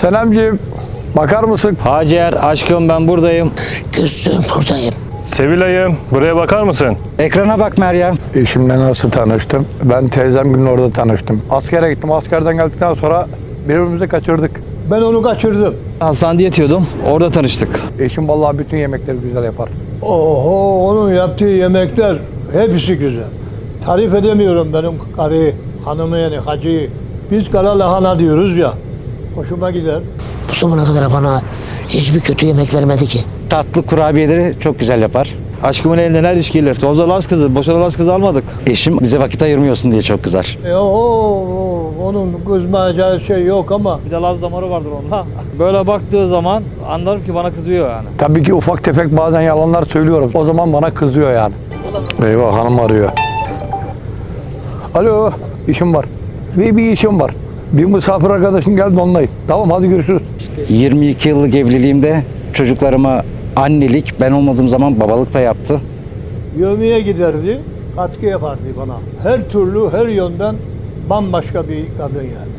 Senemciğim bakar mısın? Hacer aşkım ben buradayım. Gülsüm buradayım. Sevilay'ım buraya bakar mısın? Ekrana bak Meryem. Eşimle nasıl tanıştım? Ben teyzemgilin orada tanıştım. Askere gittim. Askerden geldikten sonra birbirimizi kaçırdık. Ben onu kaçırdım. Hastanede yatıyordum. Orada tanıştık. Eşim vallahi bütün yemekleri güzel yapar. Oho onun yaptığı yemekler hepsi güzel. Tarif edemiyorum benim karıyı, hanımı yani hacıyı. Biz kara lahana diyoruz ya. Hoşuma gider. Bu zamana kadar bana hiçbir kötü yemek vermedi ki. Tatlı kurabiyeleri çok güzel yapar. Aşkımın elinden her iş gelir. Tozla las kızı, boşuna las kızı almadık. Eşim bize vakit ayırmıyorsun diye çok kızar. E, o, o, onun kızmayacağı şey yok ama Bir de laz damarı vardır onda. Böyle baktığı zaman anlarım ki bana kızıyor yani. Tabii ki ufak tefek bazen yalanlar söylüyorum. O zaman bana kızıyor yani. Eyvah hanım arıyor. Alo işim var. Bir, bir işim var. Bir misafir arkadaşım geldi onlayım. Tamam hadi görüşürüz. 22 yıllık evliliğimde çocuklarıma annelik, ben olmadığım zaman babalık da yaptı. yövmeye giderdi, katkı yapardı bana. Her türlü, her yönden bambaşka bir kadın yani.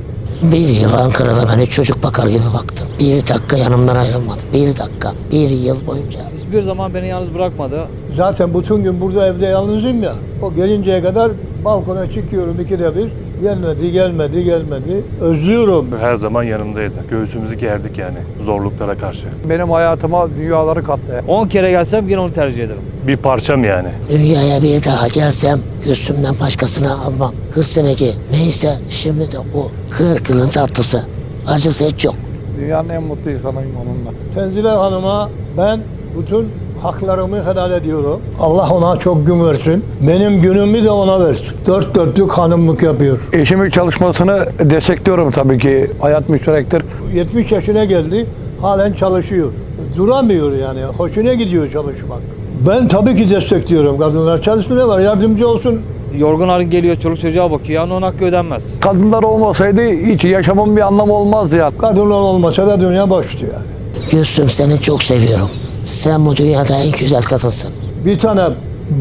Bir yıl Ankara'da beni çocuk bakar gibi baktım. Bir dakika yanımdan ayrılmadı. Bir dakika. Bir yıl boyunca. Hiçbir zaman beni yalnız bırakmadı. Zaten bütün gün burada evde yalnızım ya. O gelinceye kadar balkona çıkıyorum ikide bir. Gelmedi, gelmedi, gelmedi. Özlüyorum. Her zaman yanımdaydı. Göğsümüzü gerdik yani zorluklara karşı. Benim hayatıma dünyaları kattı. 10 kere gelsem yine onu tercih ederim. Bir parçam yani. Dünyaya bir daha gelsem Gülsüm'den başkasını almam. 40 seneki neyse şimdi de o 40 yılın tatlısı. Acısı hiç yok. Dünyanın en mutlu insanıyım onunla. Tenzile Hanım'a ben bütün haklarımı helal ediyorum. Allah ona çok gün versin. Benim günümü de ona versin. Dört dörtlük hanımlık yapıyor. Eşimin çalışmasını destekliyorum tabii ki. Hayat müşterektir. 70 yaşına geldi, halen çalışıyor. Duramıyor yani, hoşuna gidiyor çalışmak. Ben tabii ki destekliyorum. Kadınlar çalışsın ne var, yardımcı olsun. Yorgun halin geliyor, çoluk çocuğa bakıyor. Yani onun hakkı ödenmez. Kadınlar olmasaydı hiç yaşamın bir anlamı olmazdı ya. Kadınlar olmasa da dünya boştu yani. Gülsüm seni çok seviyorum. Sen bu dünyada en güzel kadınsın. Bir tane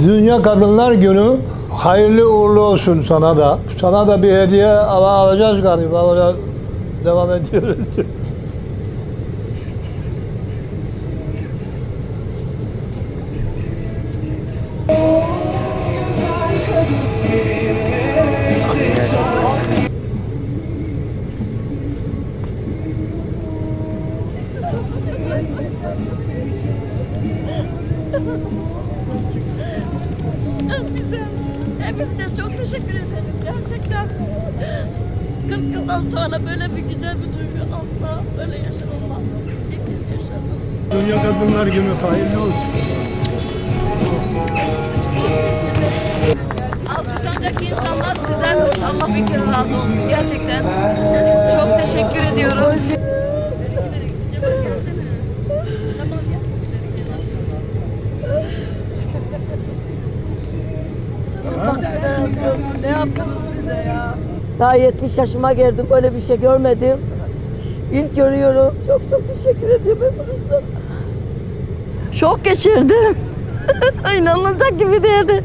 Dünya Kadınlar Günü hayırlı uğurlu olsun sana da. Sana da bir hediye alacağız galiba. Devam ediyoruz. Bize, hepsine çok teşekkür ederim gerçekten. 40 yıldan sonra böyle bir güzel bir duygu asla böyle yaşanılmaz. İlk kez yaşadım. Dünya Kadınlar Günü hayırlı olsun. Alkışlanacak insanlar sizlersiniz. Allah bin kere razı olsun. Gerçekten çok teşekkür ediyorum. Yaptınız bize ya? Daha 70 yaşıma geldim. Böyle bir şey görmedim. İlk görüyorum. Çok çok teşekkür ediyorum hepinizden. Şok geçirdim. İnanılacak gibi değildi.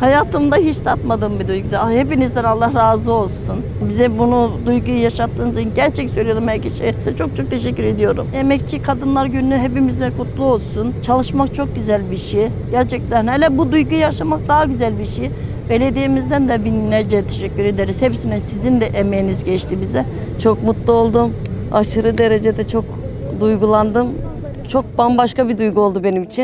Hayatımda hiç tatmadığım bir duygu. Ah, Hepinizden Allah razı olsun. Bize bunu duyguyu yaşattığınız için gerçek söylüyorum herkese. Çok çok teşekkür ediyorum. Emekçi Kadınlar Günü hepimize kutlu olsun. Çalışmak çok güzel bir şey. Gerçekten hele bu duyguyu yaşamak daha güzel bir şey. Belediyemizden de binlerce teşekkür ederiz. Hepsine sizin de emeğiniz geçti bize. Çok mutlu oldum. Aşırı derecede çok duygulandım. Çok bambaşka bir duygu oldu benim için.